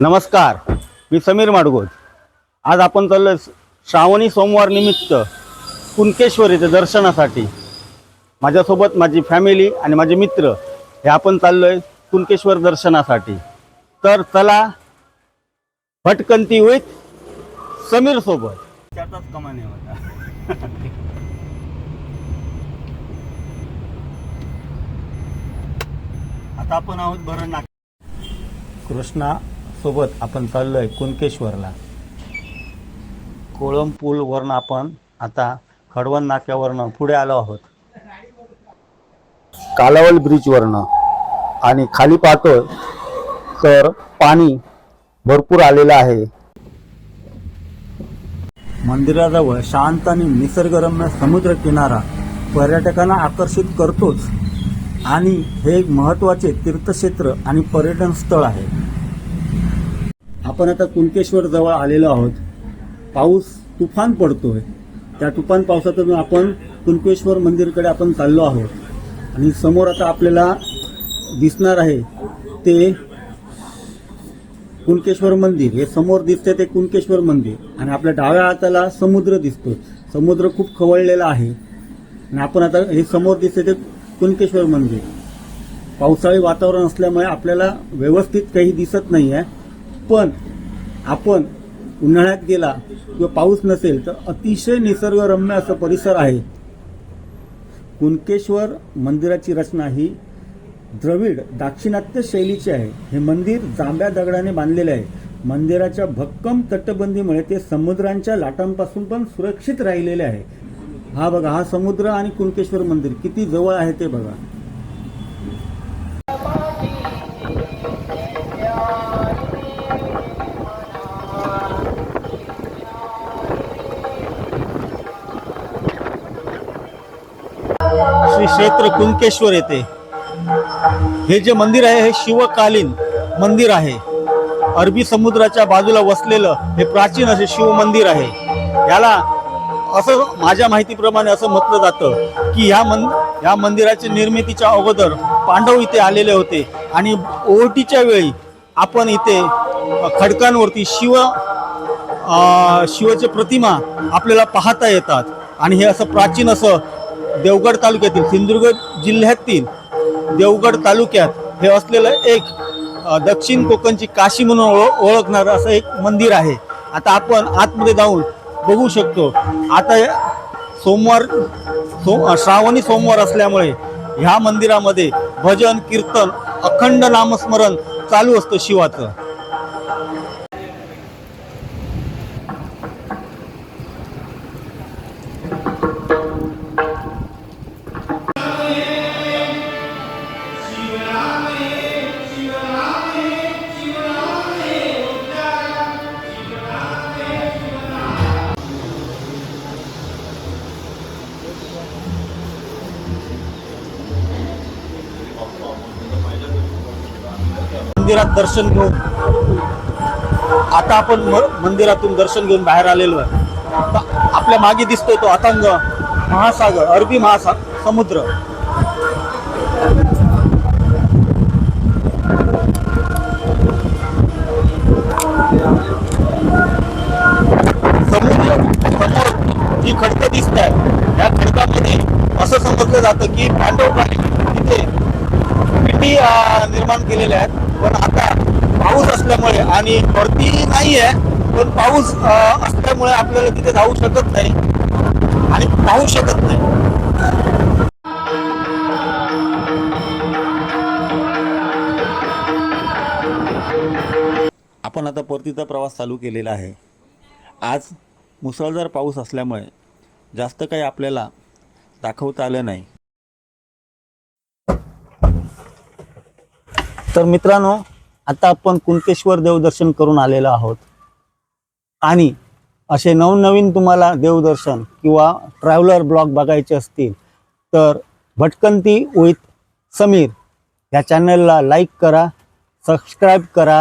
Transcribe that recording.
नमस्कार मी समीर माडगोज आज आपण चाललो श्रावणी सोमवार निमित्त कुणकेश्वर येथे दर्शनासाठी. माझ्यासोबत माझी फॅमिली आणि माझे मित्र हे आपण चाललोय कुणकेश्वर दर्शनासाठी. तर चला भटकंती विथ समीर सोबत. त्याचाच कमाने होता आता आपण आहोत भरण कृष्णा सोबत आपण चाललोय कुणकेश्वरला. कोळम पूल वरनं आपण आता खडवण नाक्यावरनं पुढे आलो आहोत. कालावल ब्रिजवरनं आणि खाली पाहतोय तर पाणी भरपूर आलेलं आहे. मंदिराजवळ शांत आणि निसर्गरम्य समुद्र किनारा पर्यटकांना आकर्षित करतोच. आणि हे एक महत्त्वाचे तीर्थक्षेत्र आणि पर्यटन स्थळ आहे. आपण आता कुणकेश्वर जवळ आलेलो आहोत. पाऊस तुफान पडतोय. त्या तुफान पावसातून आपण कुणकेश्वर मंदिरकडे आपण चाललो आहोत. आणि समोर आता आपल्याला दिसणार आहे ते कुणकेश्वर मंदिर. हे समोर दिसते ते कुणकेश्वर मंदिर. आणि आपल्या डाव्या हाताला समुद्र दिसतो समुद्र खूप खवळलेला आहे. आणि आपण आता हे समोर दिसते ते कुणकेश्वर मंदिर. पावसाळी वातावरण असल्यामुळे आपल्याला व्यवस्थित काही दिसत नाही आहे पण आपण उन्हाळ्यात गेला किंवा पाऊस नसेल तर अतिशय निसर्गरम्य असं परिसर आहे. कुणकेश्वर मंदिराची रचना ही द्रविड दाक्षिणात्य शैलीची आहे. हे मंदिर जांभ्या दगडाने बांधलेले आहे. मंदिराच्या भक्कम तटबंदीमुळे ते समुद्रांच्या लाटांपासून पण सुरक्षित राहिलेले आहे. हा बघा हा समुद्र आणि कुणकेश्वर मंदिर किती जवळ आहे ते बघा. श्री क्षेत्र कुंकेश्वर येथे. हे जे मंदिर आहे हे शिवकालीन मंदिर आहे. अरबी समुद्राच्या बाजूला वसलेलं हे प्राचीन असे शिव मंदिर आहे. याला असं माझ्या माहितीप्रमाणे असं म्हटलं जातं की ह्या मन ह्या मंदिराच्या निर्मितीच्या अगोदर पांडव इथे आलेले होते आणि ओहटीच्या वेळी आपण इथे खडकांवरती शिव अ, शिवाचे प्रतिमा आपल्याला पाहता येतात. आणि हे असं प्राचीन असं देवगड तालुक्यातील सिंधुदुर्ग जिल्ह्यातील देवगड तालुक्यात हे असलेलं एक दक्षिण कोकणची काशी म्हणून ओळख ओळखणारं असं एक मंदिर आहे. आता आपण आतमध्ये जाऊन बघू शकतो. आता सोमवार सो श्रावणी सोमवार असल्यामुळे ह्या मंदिरामध्ये भजन कीर्तन अखंड नामस्मरण चालू असतं शिवाचं. मंदिरात दर्शन घेऊन आता आपण मंदिरातून दर्शन घेऊन बाहेर आलेलो आहे. आपल्या मागे दिसतोय तो अथांग महासागर अरबी महासागर समुद्र. समुद्र समोर जी खडकं दिसत आहे या खडका असं समजलं जातं की पांडव तिथे पिंडी निर्माण केलेल्या आहेत. पण आता पाऊस असल्यामुळे आणि भरती नाही आहे पण पाऊस असल्यामुळे आपल्याला तिथे जाऊ शकत नाही आणि पाहू शकत नाही. आपण आता परतीचा प्रवास चालू केलेला आहे. आज मुसळधार पाऊस असल्यामुळे जास्त काही आपल्याला दाखवता आलं नाही. तर मित्रांनो आता आपण कुंतेश्वर देवदर्शन करून आलेलो आहोत. आणि असे नवनवीन तुम्हाला देवदर्शन किंवा ट्रॅव्हलर ब्लॉग बघायचे असतील तर भटकंती विथ समीर या चॅनलला लाईक करा सबस्क्राईब करा.